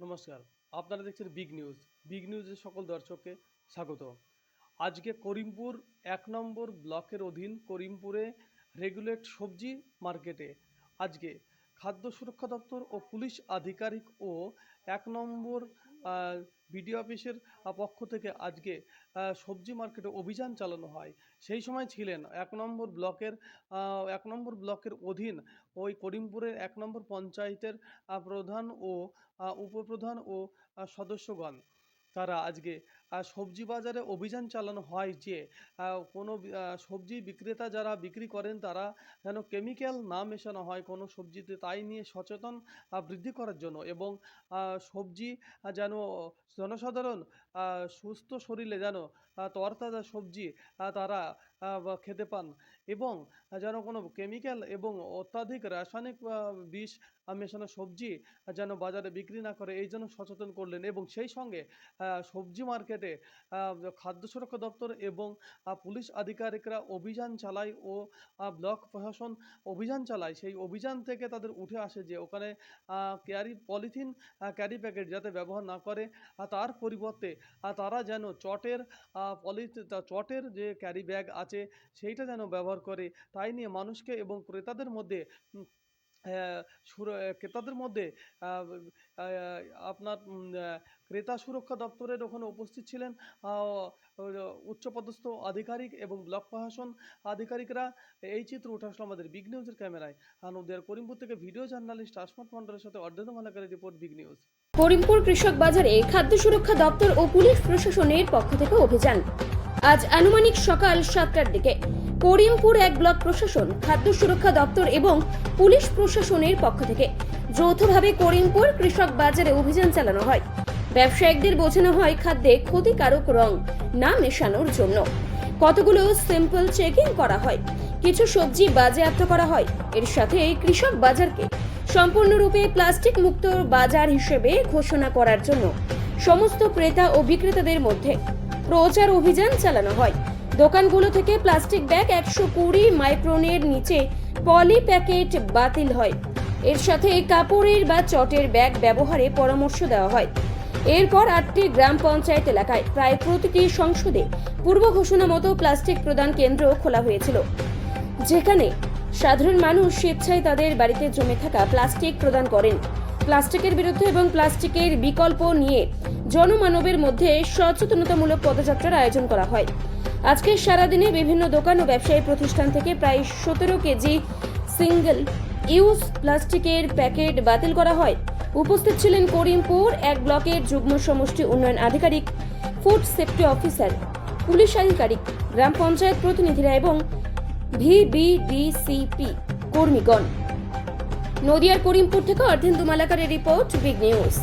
নমস্কার, আপনারা দেখছেন বিগ নিউজ বিগ নিউজের সকল দর্শককে স্বাগত। আজকে করিমপুর এক নম্বর ব্লকের অধীন করিমপুরে রেগুলেট সবজি মার্কেটে আজকে খাদ্য সুরক্ষা দপ্তর ও পুলিশ আধিকারিক ও এক নম্বর বিডিও অফিসের পক্ষ থেকে আজকে সবজি মার্কেটে অভিযান চালানো হয়। সেই সময় ছিলেন এক নম্বর ব্লকের এক নম্বর ব্লকের অধীন ওই করিমপুরের এক নম্বর পঞ্চায়েতের প্রধান ও উপপ্রধান ও সদস্যগণ। তারা আজকে সবজি বাজারে অভিযান চালানো হয় যে কোনো সবজি বিক্রেতা যারা বিক্রি করেন তারা যেন কেমিক্যাল না মেশানো হয় কোনো সবজিতে, তাই নিয়ে সচেতন বৃদ্ধি করার জন্য এবং সবজি যেন জনসাধারণ সুস্থ শরীরে যেন তরতাজা সবজি তারা খেতে পান এবং যেন কোনো কেমিক্যাল এবং অত্যাধিক রাসায়নিক বিষ মেশানো সবজি যেন বাজারে বিক্রি না করে, এই জন্য সচেতন করলেন এবং সেই সঙ্গে সবজি মার্কেটে আহ, খাদ্য সুরক্ষা দপ্তর এবং পুলিশ আধিকারিকরা অভিযান চালায় ও ব্লক প্রশাসন অভিযান চালায়। সেই অভিযান থেকে তাদের উঠে আসে যে ওখানে ক্যারি পলিথিন ক্যারি প্যাকেট যাতে ব্যবহার না করে তার পরিবর্তে তারা যেন চটের পলি চটের যে ক্যারি ব্যাগ আছে সেইটা যেন ব্যবহার করে। তাই নিয়ে মানুষকে এবং ক্রেতাদের মধ্যে ক্রেতাদের মধ্যে আপনার ক্রেতা সুরক্ষা দপ্তরের ওখানে উপস্থিত ছিলেন উচ্চপদস্থ আধিকারিক এবং ব্লক প্রশাসন আধিকারিকরা। এই চিত্র উঠে আসলো আমাদের বিগ নিউজের ক্যামেরায়। আর করিমপুর থেকে ভিডিও জার্নালিস্ট আসমত মন্ডলের সাথে অর্ধেন্দ্র মালাকারের রিপোর্ট, বিগ নিউজ। করিমপুর কৃষক বাজারে খাদ্য সুরক্ষা দপ্তর ও পুলিশ প্রশাসনের পক্ষ থেকে অভিযান। আজ আনুমানিক সকাল সাতটার দিকে করিমপুর এক ব্লক প্রশাসন, খাদ্য সুরক্ষা দপ্তর এবং পুলিশ প্রশাসনের পক্ষ থেকে যৌথভাবে করিমপুর কৃষক বাজারে অভিযান চালানো হয়। ব্যবসায়িকদের বোঝানো হয়, খাদ্যে ক্ষতিকারক রং না মেশানোর জন্য। কতগুলো সিম্পল চেকিং করা হয়, কিছু সবজি বাজেয়াপ্ত করা হয়, এর সাথে কৃষক বাজারকে সম্পূর্ণরূপে প্লাস্টিক মুক্ত বাজার হিসেবে ঘোষণা করার জন্য সমস্ত ক্রেতা ও বিক্রেতাদের মধ্যে প্রচার অভিযান চালানো হয়। দোকানগুলো থেকে প্লাস্টিক ব্যাগ একশো কুড়ি মাইক্রোনের নিচে পলি প্যাকেট বাতিল হয়। এর সাথে কাপড়ের বা চটের ব্যাগ ব্যবহারে পরামর্শ দেওয়া হয়। এরপর আটটি গ্রাম পঞ্চায়েত এলাকায় প্রায় প্রতিটি সংসদে পূর্ব ঘোষণা মতো প্লাস্টিক প্রদান কেন্দ্র খোলা হয়েছিল। যেখানে সাধারণ মানুষ স্বেচ্ছায় তাদের বাড়িতে জমে থাকা প্লাস্টিক প্রদান করেন। প্লাস্টিকের বিরুদ্ধে এবং প্লাস্টিকের বিকল্প নিয়ে জনমানবের মধ্যে সচেতনতামূলক পদযাত্রার আয়োজন করা হয়। আজকে সারাদিনে বিভিন্ন দোকান ও ব্যবসায়ী প্রতিষ্ঠান থেকে প্রায় সতেরো কেজি সিঙ্গেল ইউজ প্লাস্টিকের প্যাকেট বাতিল করা হয়। উপস্থিত ছিলেন করিমপুর এক ব্লকের যুগ্ম সমষ্টি উন্নয়ন আধিকারিক, ফুড সেফটি অফিসার, পুলিশ আধিকারিক, গ্রাম পঞ্চায়েত প্রতিনিধিরা এবং ভিবিডিসিপি কর্মীগণ। নদিয়ার করিমপুর থেকে অর্ধেন্দু মালাকারের রিপোর্ট, বিগ নিউজ।